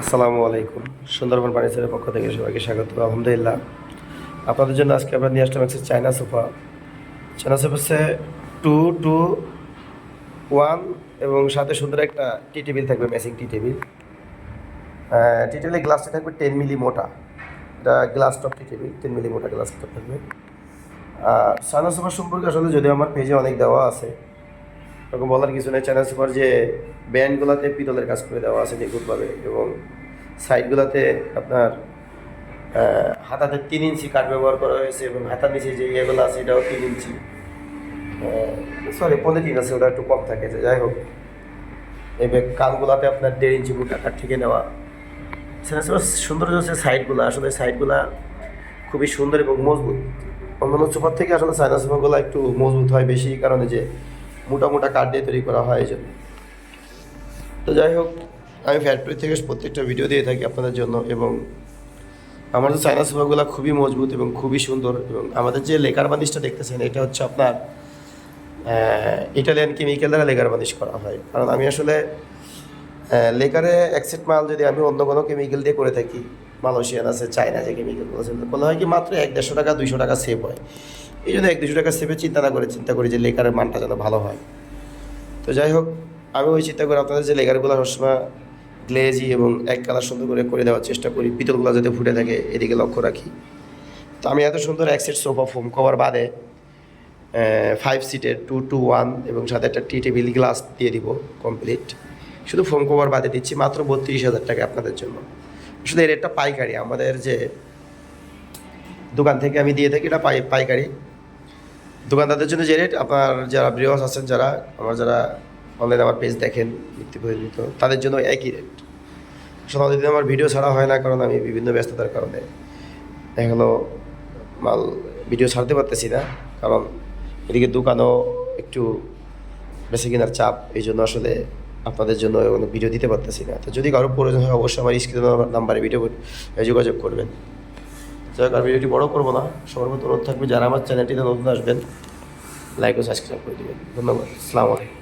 আসসালামু আলাইকুম। সুন্দরবন ফার্নিচারের পক্ষ থেকে সবাইকে স্বাগত। আলহামদুলিল্লাহ। আপনাদের জন্য আজকে আমরা নিয়ে আসলাম একটা চায়না সোফা। চায়না সোফা হচ্ছে টু টু, ওয়ান এবং সাথে সুন্দর একটা টি টেবিল থাকবে ম্যাসিং টি টেবিল। টি টেবিলের গ্লাসটা থাকবে টেন মিলি মোটা। এটা glass top tea table, ten milli মোটা গ্লাস টপ থাকবে। আর চায়না সোফা সম্পর্কে আসলে যদিও আমার পেজে অনেক দেওয়া আছে এরকম বলার কিছু নেই। চ্যানেল সুপার যে ব্যান্ডগুলোতে পিতলের কাজ করে দেওয়া আছে নিখুঁতভাবে এবং সাইডগুলোতে আপনার হাতাতে তিন ইঞ্চি কাঠ ব্যবহার করা হয়েছে এবং হাতার নিচে যে ইয়েগুলো আছে এটাও তিন ইঞ্চি। সরি তিন আছে, ওটা একটু কম থাকে, যাই হোক। এবার কানগুলাতে আপনার দেড় ইঞ্চি মোটা কাঠ থেকে নেওয়া। সুপার সৌন্দর্য হচ্ছে সাইডগুলো আসলে সাইডগুলা খুবই সুন্দর এবং মজবুত। অন্যান্য সোফার থেকে আসলে চায়না সোফাগুলো একটু মজবুত হয় বেশি, কারণে যে মোটা মোটা কাঠ দিয়ে তৈরি করা হয় এই জন্য। তো যাই হোক, আমি ফ্যাক্টরি থেকে প্রত্যেকটা ভিডিও দিয়ে থাকি আপনাদের জন্য এবং আমার আমাদের চায়না সোফাগুলো খুবই মজবুত এবং খুবই সুন্দর এবং আমাদের যে লেকার বানিশটা দেখতেছেন, এটা হচ্ছে আপনার ইটালিয়ান কেমিক্যাল দ্বারা লেকার বানিশ করা হয়। কারণ আমি আসলে লেকারে অ্যাকসেপ্ট মাল যদি আমি অন্য কোনো কেমিক্যাল দিয়ে করে থাকি, মালয়েশিয়ান আছে, চায়না যে কেমিক্যালগুলো আছে, বলা হয় কি মাত্র এক দেড়শো টাকা, দুইশো টাকা সেভ হয়। এই জন্য এক দুশো টাকা সেভে চিন্তা না করে চিন্তা করি যে লেকারের মানটা যেন ভালো হয়। তো যাই হোক, আমি ওই চিন্তা করে আপনাদের যে লেগারগুলো সবসময় গ্লেজি এবং এক কালার সুন্দর করে করে দেওয়ার চেষ্টা করি, পিতলগুলো যাতে ফুটে থাকে, এদিকে লক্ষ্য রাখি। তো আমি এত সুন্দর এক সেট সোফা ফোম কভার বাদে ফাইভ সিটের টু টু ওয়ান এবং সাথে একটা টি টেবিল গ্লাস দিয়ে দিব কমপ্লিট শুধু ফোম কভার বাদে দিচ্ছি মাত্র বত্রিশ হাজার টাকা আপনাদের জন্য। আসলে এর একটা পাইকারি, আমাদের যে দোকান থেকে আমি দিয়ে থাকি এটা পাই পাইকারি। দোকানদারদের জন্য যে রেট আপনার যারা বৃহস আছেন, যারা, আমার যারা অনলাইনে আমার পেজ দেখেন, নিত্য প্রতিনিয়ত তাদের জন্য একই রেট আসলে অনেকদিন আমার ভিডিও ছাড়া হয় না, কারণ আমি বিভিন্ন ব্যস্ততার কারণে গেলো মাল ভিডিও ছাড়তে পারতেছি না, কারণ এদিকে দোকানও একটু বেশি কেনার চাপ, এই জন্য আসলে আপনাদের জন্য ভিডিও দিতে পারতেছি না। তো যদি কারও প্রয়োজন হয়, অবশ্যই আমার স্ক্রিন নাম্বারে ভিডিও যোগাযোগ করবেন। যাই হোক আর ভিডিওটি বড় করব না। সবার মতো অনুরোধ থাকবে, যারা আমার চ্যানেলটিতে নতুন আসবেন লাইক ও সাবস্ক্রাইব করে দেবেন। ধন্যবাদ। আলাইকুম।